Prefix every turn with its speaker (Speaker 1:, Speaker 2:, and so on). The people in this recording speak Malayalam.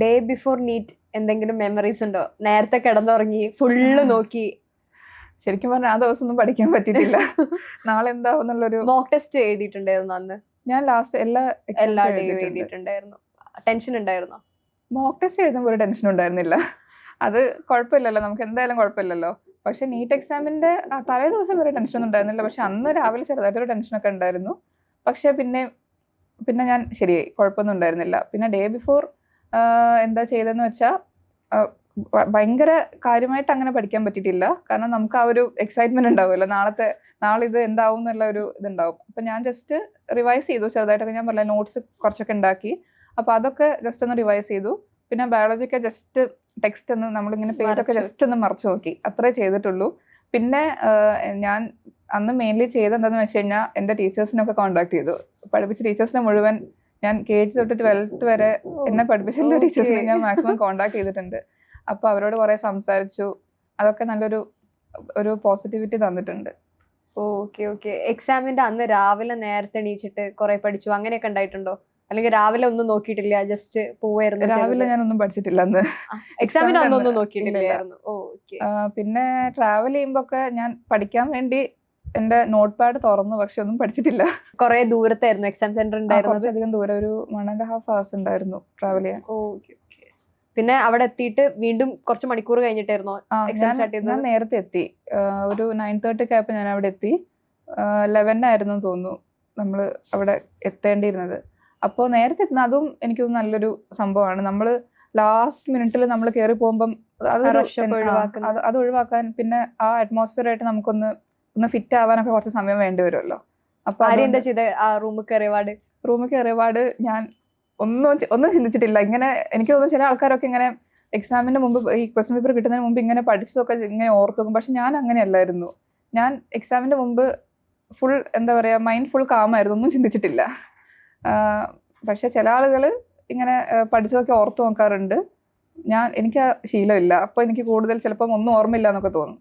Speaker 1: ഡേ ബിഫോർ നീറ്റ് എന്തെങ്കിലും മെമ്മറീസ് ഉണ്ടോ? നേരത്തെ കിടന്നുറങ്ങി ഫുള്ള് നോക്കി.
Speaker 2: ശരിക്കും പറഞ്ഞാൽ ആ ദിവസം ഒന്നും പഠിക്കാൻ പറ്റിയിട്ടില്ല. നാളെ എന്താവും എന്നുള്ളൊരു
Speaker 1: മോക്ക് ടെസ്റ്റ് എഴുതിയിട്ടുണ്ടായിരുന്നു അന്ന്.
Speaker 2: ഞാൻ ലാസ്റ്റ് എല്ലാ
Speaker 1: എല്ലാ ഡേയും എഴുതിയിട്ടുണ്ടായിരുന്നു. ടെൻഷൻ ഉണ്ടായിരുന്നോ?
Speaker 2: മോക്ക് ടെസ്റ്റ് എഴുതുമ്പോൾ ഒരു ടെൻഷൻ ഉണ്ടായിരുന്നില്ല. അത് കുഴപ്പമില്ലല്ലോ നമുക്ക് എന്തായാലും കുഴപ്പമില്ലല്ലോ. പക്ഷെ നീറ്റ് എക്സാമിന്റെ തലേ ദിവസം വരെ ടെൻഷൻ ഒന്നും ഉണ്ടായിരുന്നില്ല. പക്ഷെ അന്ന് രാവിലെ ചെറുതായിട്ടൊരു ടെൻഷനൊക്കെ ഉണ്ടായിരുന്നു. പക്ഷെ പിന്നെ പിന്നെ ഞാൻ ശരിയായി കുഴപ്പമൊന്നും ഉണ്ടായിരുന്നില്ല. പിന്നെ ഡേ ബിഫോർ എന്താ ചെയ്തതെന്ന് വെച്ചാൽ ഭയങ്കര കാര്യമായിട്ട് അങ്ങനെ പഠിക്കാൻ പറ്റിയിട്ടില്ല. കാരണം നമുക്ക് ആ ഒരു എക്സൈറ്റ്മെന്റ് ഉണ്ടാവുമല്ലോ. നാളത്തെ നാളെ ഇത് എന്താവും എന്നുള്ള ഒരു ഇതുണ്ടാവും. അപ്പം ഞാൻ ജസ്റ്റ് റിവൈസ് ചെയ്തു. ചെറുതായിട്ടൊക്കെ ഞാൻ പറഞ്ഞ നോട്ട്സ് കുറച്ചൊക്കെ ഉണ്ടാക്കി. അപ്പോൾ അതൊക്കെ ജസ്റ്റ് ഒന്ന് റിവൈസ് ചെയ്തു. പിന്നെ ബയോളജിക്കെ ജസ്റ്റ് ടെക്സ്റ്റ് ഒന്ന് നമ്മളിങ്ങനെ പേജൊക്കെ ജസ്റ്റ് ഒന്ന് മറച്ചു നോക്കി. അത്രേ ചെയ്തിട്ടുള്ളൂ. പിന്നെ ഞാൻ അന്ന് മെയിൻലി ചെയ്തെന്താന്ന് വെച്ച് കഴിഞ്ഞാൽ എന്റെ ടീച്ചേഴ്സിനൊക്കെ കോൺടാക്ട് ചെയ്തു. പഠിപ്പിച്ച ടീച്ചേഴ്സിനെ മുഴുവൻ ഞാൻ കെ ജി തൊട്ട് ട്വൽത്ത് വരെ എന്നെ
Speaker 1: പഠിപ്പിച്ചിട്ടുള്ള
Speaker 2: ടീച്ചേഴ്സിനെ ഞാൻ മാക്സിമം കോൺടാക്ട് ചെയ്തിട്ടുണ്ട്. അപ്പോൾ അവരോട് കുറേ സംസാരിച്ചു. അതൊക്കെ നല്ലൊരു ഒരു പോസിറ്റിവിറ്റി തന്നിട്ടുണ്ട്.
Speaker 1: ഓക്കെ ഓക്കെ എക്സാമിന്റെ അന്ന് രാവിലെ നേരത്തെ എണീച്ചിട്ട് കുറെ പഠിച്ചു. അങ്ങനെയൊക്കെ ഉണ്ടായിട്ടുണ്ടോ? അല്ലെങ്കിൽ രാവിലെ ഒന്നും നോക്കിയിട്ടില്ല ജസ്റ്റ് പോവായിരുന്നു
Speaker 2: രാവിലെ ഞാൻ ഒന്നും പഠിച്ചിട്ടില്ല അന്ന്.
Speaker 1: എക്സാമിന് അന്നൊന്നും നോക്കിയിട്ടില്ലായിരുന്നു. ഓക്കെ
Speaker 2: പിന്നെ ട്രാവൽ ചെയ്യുമ്പോൾ ഒക്കെ ഞാൻ പഠിക്കാൻ വേണ്ടി എന്റെ നോട്ട് പാഡ് തുറന്നു പക്ഷെ ഒന്നും പഠിച്ചിട്ടില്ല.
Speaker 1: കുറെ ദൂരത്തായിരുന്നു എക്സാം സെന്റർ ഉണ്ടായിരുന്നു.
Speaker 2: അധികം ദൂരം ഒരു വൺ ആൻഡ് ഹാഫ് ഹവേഴ്സ് ഉണ്ടായിരുന്നു ട്രാവൽ ചെയ്യാൻ.
Speaker 1: പിന്നെ അവിടെ എത്തിയിട്ട് വീണ്ടും കുറച്ച് മണിക്കൂർ കഴിഞ്ഞിട്ടായിരുന്നോ എക്സാം ചെയ്തത്?
Speaker 2: ഞാൻ നേരത്തെ എത്തി. ഒരു നയൻ തേർട്ടി ഒക്കെ ആയപ്പോൾ ഞാൻ അവിടെ എത്തി ലെവനായിരുന്നു തോന്നുന്നു നമ്മൾ അവിടെ എത്തേണ്ടിയിരുന്നത്. അപ്പോൾ നേരത്തെ എത്തുന്ന അതും എനിക്ക് നല്ലൊരു സംഭവമാണ്. നമ്മൾ ലാസ്റ്റ് മിനിറ്റിൽ നമ്മൾ കയറി പോകുമ്പം. അത് അത് ഒഴിവാക്കാൻ പിന്നെ ആ അറ്റ്മോസ്ഫിയർ ആയിട്ട് നമുക്കൊന്ന് ഒന്ന് ഫിറ്റ് ആവാനൊക്കെ കുറച്ച് സമയം വേണ്ടി വരുമല്ലോ. അപ്പൊ
Speaker 1: എന്താ ചെയ്ത? ആ റൂമിൽ കയറിയപാട്?
Speaker 2: റൂമിൽ കയറിയപാട് ഞാൻ ഒന്നും ഒന്നും ചിന്തിച്ചിട്ടില്ല. ഇങ്ങനെ എനിക്ക് തോന്നുന്നു ചില ആൾക്കാരൊക്കെ ഇങ്ങനെ എക്സാമിന് മുമ്പ് ഈ ക്വസ്റ്റ്യൻ പേപ്പർ കിട്ടുന്നതിന് മുമ്പ് ഇങ്ങനെ പഠിച്ചതൊക്കെ ഇങ്ങനെ ഓർത്തു നോക്കും പക്ഷെ ഞാൻ അങ്ങനെയല്ലായിരുന്നു. ഞാൻ എക്സാമിന്റെ മുമ്പ് ഫുൾ എന്താ പറയുക മൈൻഡ് ഫുൾ കാമായിരുന്നു ഒന്നും ചിന്തിച്ചിട്ടില്ല. പക്ഷേ ചില ആളുകൾ ഇങ്ങനെ പഠിച്ചതൊക്കെ ഓർത്തു നോക്കാറുണ്ട്. ഞാൻ എനിക്ക് ആ ശീലമില്ല. അപ്പോൾ എനിക്ക് കൂടുതൽ ചിലപ്പം ഒന്നും ഓർമ്മയില്ല എന്നൊക്കെ തോന്നും.